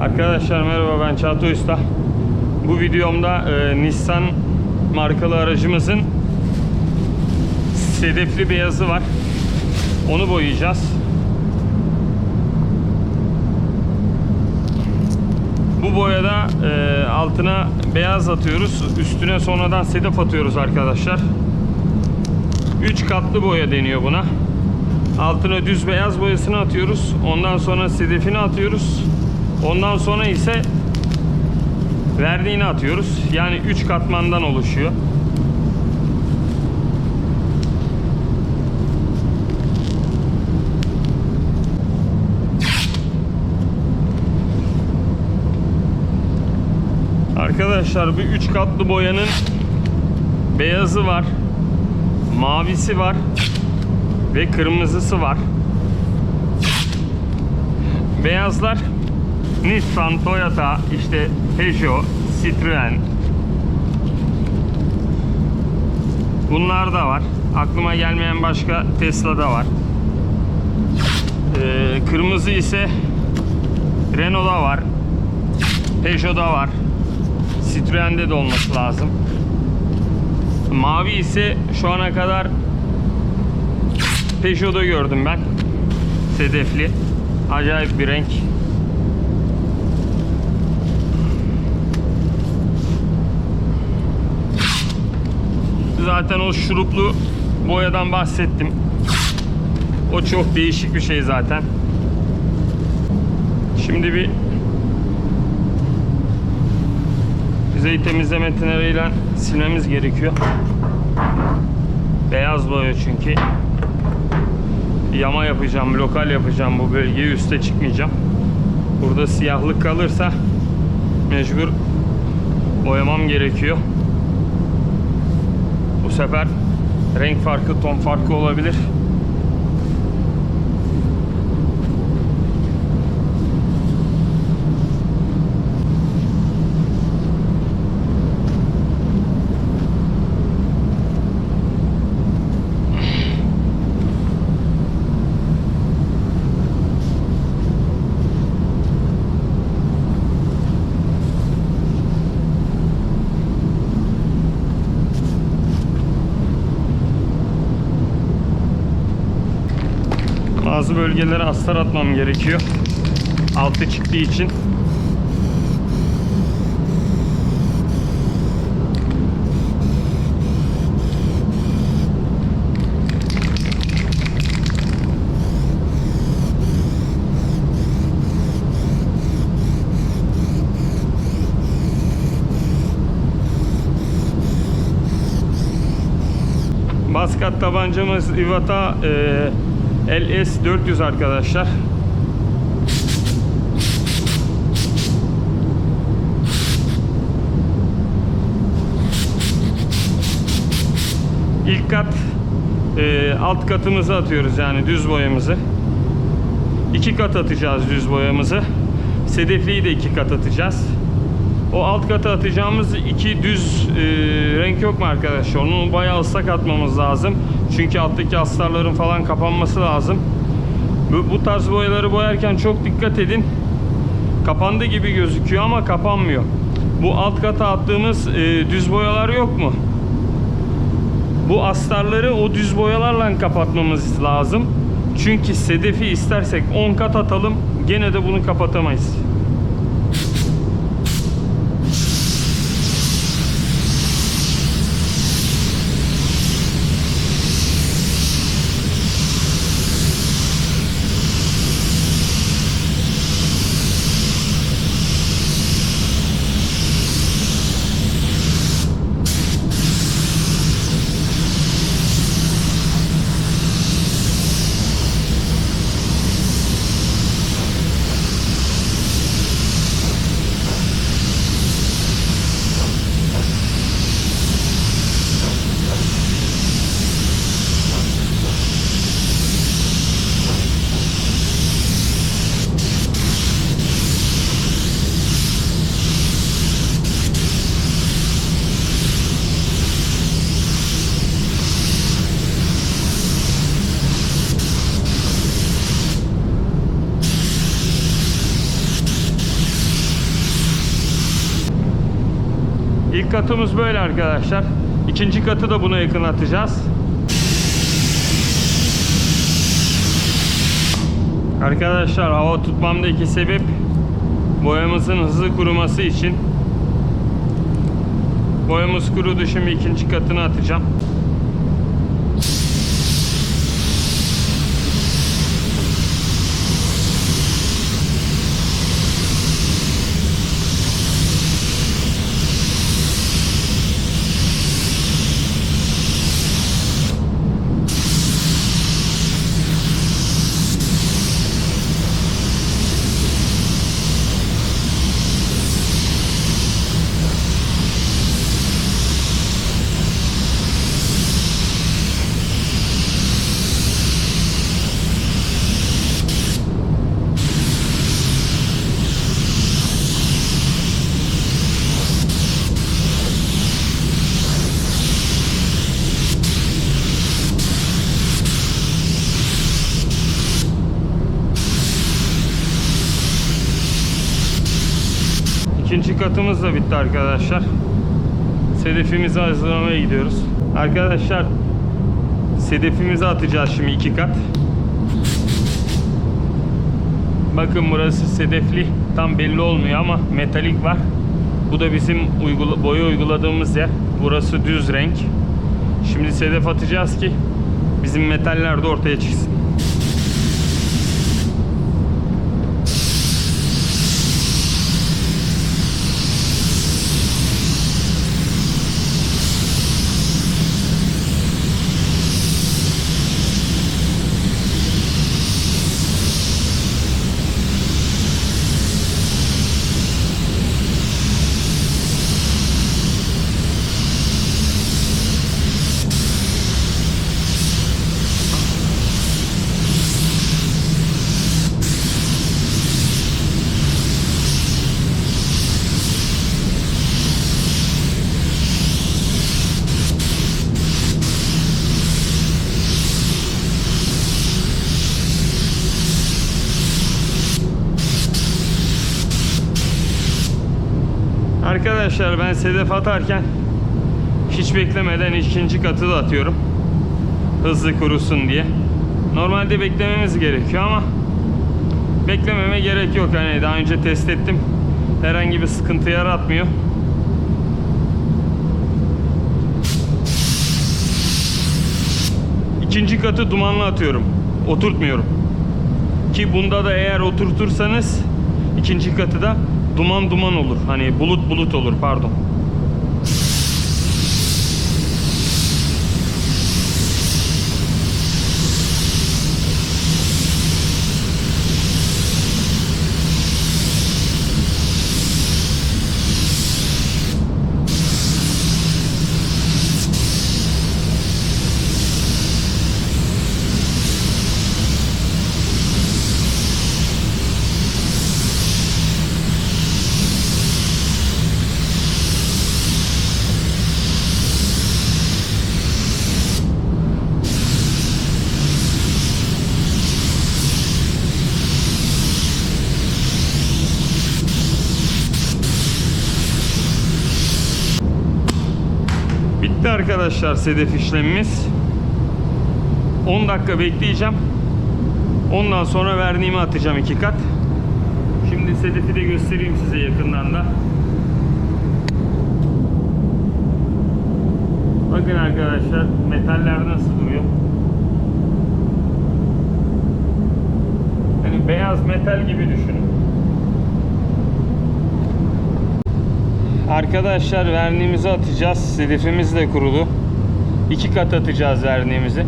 Arkadaşlar merhaba ben Çağatay Usta. Bu videomda e, Nissan markalı aracımızın sedefli beyazı var. Onu boyayacağız. Bu boyada e, altına beyaz atıyoruz. Üstüne sonradan sedef atıyoruz arkadaşlar. 3 katlı boya deniyor buna. Altına düz beyaz boyasını atıyoruz. Ondan sonra sedefini atıyoruz. Ondan sonra ise verdiğini atıyoruz. Yani 3 katmandan oluşuyor. Arkadaşlar bu 3 katlı boyanın beyazı var, mavisi var ve kırmızısı var. Beyazlar Nissan, Toyota, işte Peugeot, Citroen. Bunlar da var. Aklıma gelmeyen başka Tesla'da var. Ee, kırmızı ise Renault'da var. Peugeot'da var. Citroen'de de olması lazım. Mavi ise şu ana kadar Peugeot'da gördüm ben. Sedefli. Acayip bir renk. Zaten o şuruplu boyadan bahsettim. O çok değişik bir şey zaten. Şimdi bir yüzey temizleme tüneriyle silmemiz gerekiyor. Beyaz boya çünkü. Yama yapacağım, lokal yapacağım bu bölgeyi üste çıkmayacağım. Burada siyahlık kalırsa mecbur boyamam gerekiyor. Sefer renk farkı, ton farkı olabilir. Bazı bölgelere astar atmam gerekiyor. Altı çıktığı için. Baskat tabancamız Iwata LS 400 arkadaşlar. İlk kat e, alt katımızı atıyoruz yani düz boyamızı. İki kat atacağız düz boyamızı. Sedefliyi de iki kat atacağız. O alt kata atacağımız iki düz e, renk yok mu arkadaşlar? Onu bayağı ıslak atmamız lazım. Çünkü alttaki astarların falan kapanması lazım. Bu, bu tarz boyaları boyarken çok dikkat edin. Kapandı gibi gözüküyor ama kapanmıyor. Bu alt kata attığımız e, düz boyalar yok mu? Bu astarları o düz boyalarla kapatmamız lazım. Çünkü sedefi istersek 10 kat atalım gene de bunu kapatamayız. İlk katımız böyle arkadaşlar. İkinci katı da buna yakın atacağız. Arkadaşlar hava tutmamdaki sebep boyamızın hızlı kuruması için. Boyamız kurudu şimdi ikinci katını atacağım. İkinci katımız da bitti arkadaşlar. Sedefimizi hazırlamaya gidiyoruz. Arkadaşlar sedefimizi atacağız şimdi iki kat. Bakın burası sedefli. Tam belli olmuyor ama metalik var. Bu da bizim uygula boya uyguladığımız yer. Burası düz renk. Şimdi sedef atacağız ki bizim metaller de ortaya çıksın. Arkadaşlar ben sedef atarken hiç beklemeden ikinci katı da atıyorum. Hızlı kurusun diye. Normalde beklememiz gerekiyor ama beklememe gerek yok. Hani daha önce test ettim. Herhangi bir sıkıntı yaratmıyor. İkinci katı dumanlı atıyorum. Oturtmuyorum. Ki bunda da eğer oturtursanız ikinci katı da duman duman olur. Hani bulut bulut olur pardon. Bitti arkadaşlar sedef işlemimiz. 10 dakika bekleyeceğim. Ondan sonra verniğimi atacağım iki kat. Şimdi sedefi de göstereyim size yakından da. Bakın arkadaşlar metaller nasıl duruyor. Hani beyaz metal gibi düşünün. Arkadaşlar verniğimizi atacağız. Sedefimiz de kurudu. İki kat atacağız verniğimizi.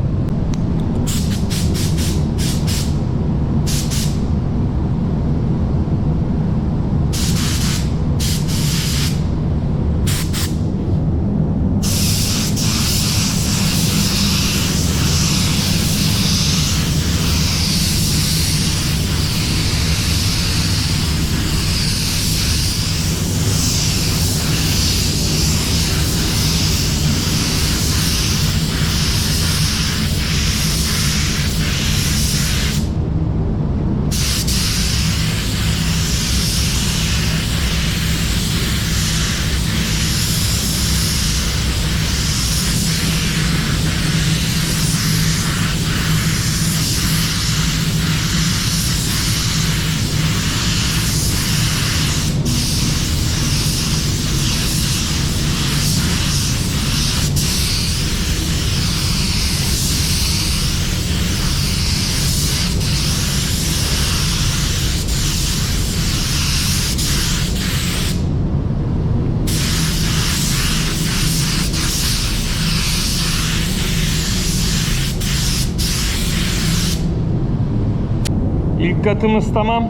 Katımız tamam.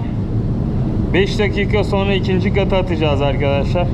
5 dakika sonra ikinci katı atacağız arkadaşlar.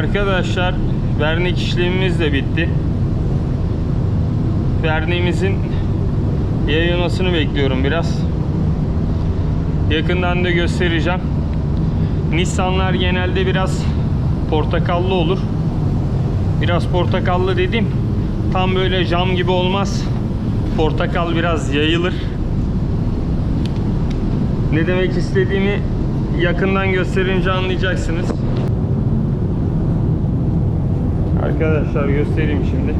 Arkadaşlar vernik işlemimiz de bitti. Verniğimizin yayılmasını bekliyorum biraz. Yakından da göstereceğim. Nissanlar genelde biraz portakallı olur. Biraz portakallı dedim. Tam böyle cam gibi olmaz. Portakal biraz yayılır. Ne demek istediğimi yakından gösterince anlayacaksınız. Arkadaşlar göstereyim şimdi.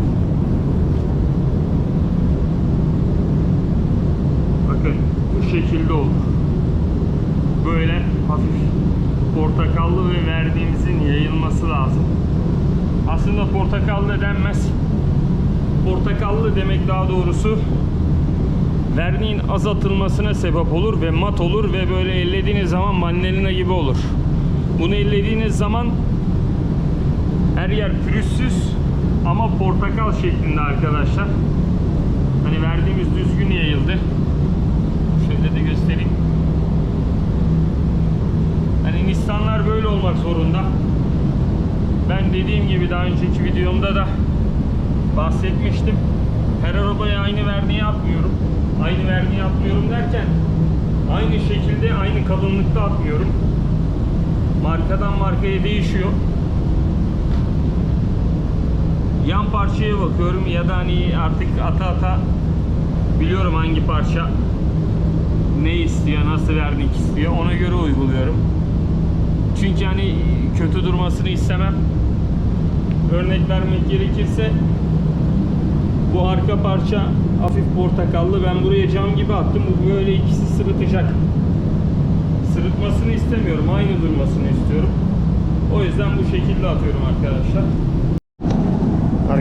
Bakın bu şekilde olur. Böyle hafif portakallı ve verdiğimizin yayılması lazım. Aslında portakallı denmez. Portakallı demek daha doğrusu verniğin azaltılmasına sebep olur ve mat olur ve böyle ellediğiniz zaman mandalina gibi olur. Bunu ellediğiniz zaman her yer pürüzsüz ama portakal şeklinde arkadaşlar. Hani verdiğimiz düzgün yayıldı. Şöyle de göstereyim. Hani Nissanlar böyle olmak zorunda. Ben dediğim gibi daha önceki videomda da bahsetmiştim. Her arabaya aynı verniği atmıyorum. Aynı verniği atmıyorum derken aynı şekilde aynı kalınlıkta atmıyorum. Markadan markaya değişiyor parçaya bakıyorum ya da hani artık ata ata biliyorum hangi parça ne istiyor, nasıl vernik istiyor ona göre uyguluyorum. Çünkü hani kötü durmasını istemem. Örnek vermek gerekirse bu arka parça hafif portakallı. Ben buraya cam gibi attım. Bu böyle ikisi sırıtacak. Sırıtmasını istemiyorum. Aynı durmasını istiyorum. O yüzden bu şekilde atıyorum arkadaşlar.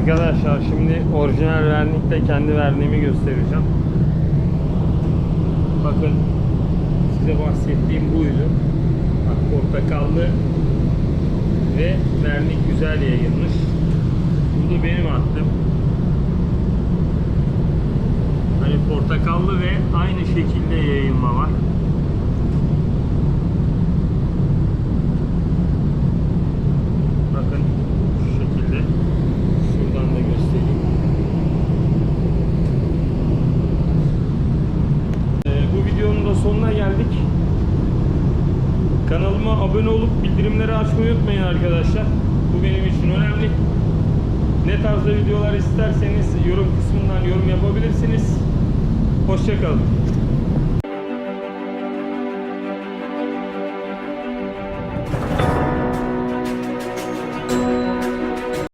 Arkadaşlar şimdi orijinal vernikle kendi verniğimi göstereceğim. Bakın size bahsettiğim buydu. Bak portakallı ve vernik güzel yayılmış. Bu da benim attım. Hani portakallı ve aynı şekilde yayılma var. Bakın şu şekilde. Şuradan da göstereyim. Ee, bu videonun da sonuna geldik. Kanalıma abone olup bildirimleri açmayı unutmayın arkadaşlar. Bu benim için önemli. Ne tarzda videolar isterseniz yorum kısmından yorum yapabilirsiniz. Hoşçakalın.